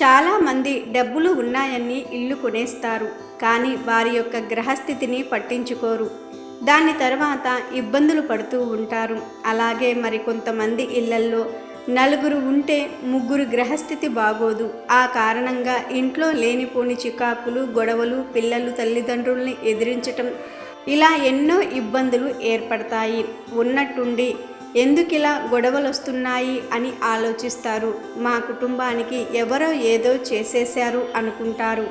చాలామంది డబ్బులు ఉన్నాయని ఇల్లు కొనేస్తారు కానీ వారి యొక్క గ్రహస్థితిని పట్టించుకోరు. దాని తర్వాత ఇబ్బందులు పడుతూ ఉంటారు. అలాగే మరి కొంతమంది ఇళ్ళల్లో నలుగురు ఉంటే ముగ్గురు గ్రహస్థితి బాగోదు. ఆ కారణంగా ఇంట్లో లేనిపోని చికాకులు గొడవలు పిల్లలు తల్లిదండ్రుల్ని ఎదిరించటం ఇలా ఎన్నో ఇబ్బందులు ఏర్పడతాయి. ఉన్నట్టుండి ఎందుకిలా గొడవలు వస్తున్నాయి అని ఆలోచిస్తారు. మా కుటుంబానికి ఎవరో ఏదో చేసేశారు అనుకుంటారు.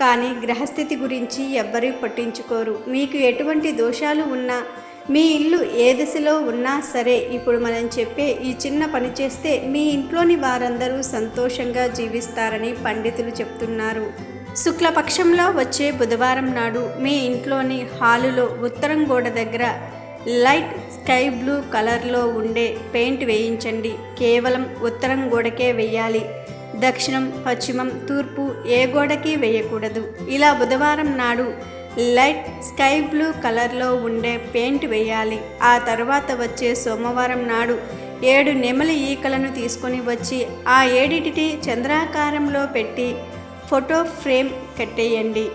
కానీ గ్రహస్థితి గురించి ఎవ్వరూ పట్టించుకోరు. మీకు ఎటువంటి దోషాలు ఉన్నా మీ ఇల్లు ఏ దిశలో ఉన్నా సరే ఇప్పుడు మనం చెప్పే ఈ చిన్న పని చేస్తే మీ ఇంట్లోని వారందరూ సంతోషంగా జీవిస్తారని పండితులు చెప్తున్నారు. శుక్లపక్షంలో వచ్చే బుధవారం నాడు మీ ఇంట్లోని హాలులో ఉత్తరం గోడ దగ్గర లైట్ స్కై బ్లూ కలర్లో ఉండే పెయింట్ వేయించండి. కేవలం ఉత్తరం గోడకే వేయాలి. దక్షిణం పశ్చిమం తూర్పు ఏ గోడకి వేయకూడదు. ఇలా బుధవారం నాడు లైట్ స్కై బ్లూ కలర్లో ఉండే పెయింట్ వేయాలి. ఆ తర్వాత వచ్చే సోమవారం నాడు ఏడు నెమలి ఈకలను తీసుకొని వచ్చి ఆ ఏడిటిని చంద్రాకారంలో పెట్టి ఫోటో ఫ్రేమ్ కట్టేయండి.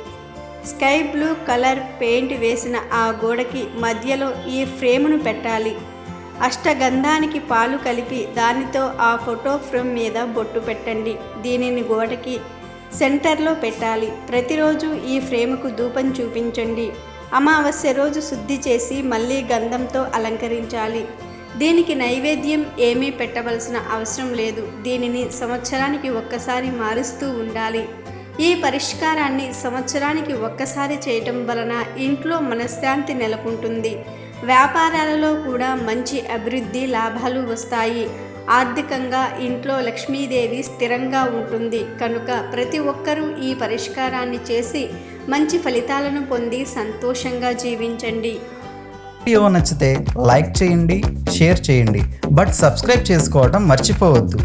స్కై బ్లూ కలర్ పెయింట్ వేసిన ఆ గోడకి మధ్యలో ఈ ఫ్రేమును పెట్టాలి. అష్టగంధానికి పాలు కలిపి దానితో ఆ ఫోటో ఫ్రేమ్ మీద బొట్టు పెట్టండి. దీనిని గోడకి సెంటర్లో పెట్టాలి. ప్రతిరోజు ఈ ఫ్రేముకు ధూపం చూపించండి. అమావాస్య రోజు శుద్ధి చేసి మళ్ళీ గంధంతో అలంకరించాలి. దీనికి నైవేద్యం ఏమీ పెట్టవలసిన అవసరం లేదు. దీనిని సంవత్సరానికి ఒక్కసారి మారుస్తూ ఉండాలి. ఈ పరిష్కారాన్ని సంవత్సరానికి ఒక్కసారి చేయటం వలన ఇంట్లో మనశ్శాంతి నెలకొంటుంది. వ్యాపారాలలో కూడా మంచి అభివృద్ధి లాభాలు వస్తాయి. ఆర్థికంగా ఇంట్లో లక్ష్మీదేవి స్థిరంగా ఉంటుంది. కనుక ప్రతి ఒక్కరూ ఈ పరిష్కారాన్ని చేసి మంచి ఫలితాలను పొంది సంతోషంగా జీవించండి. వీడియో నచ్చితే లైక్ చేయండి షేర్ చేయండి. బట్ సబ్స్క్రైబ్ చేసుకోవడం మర్చిపోవద్దు.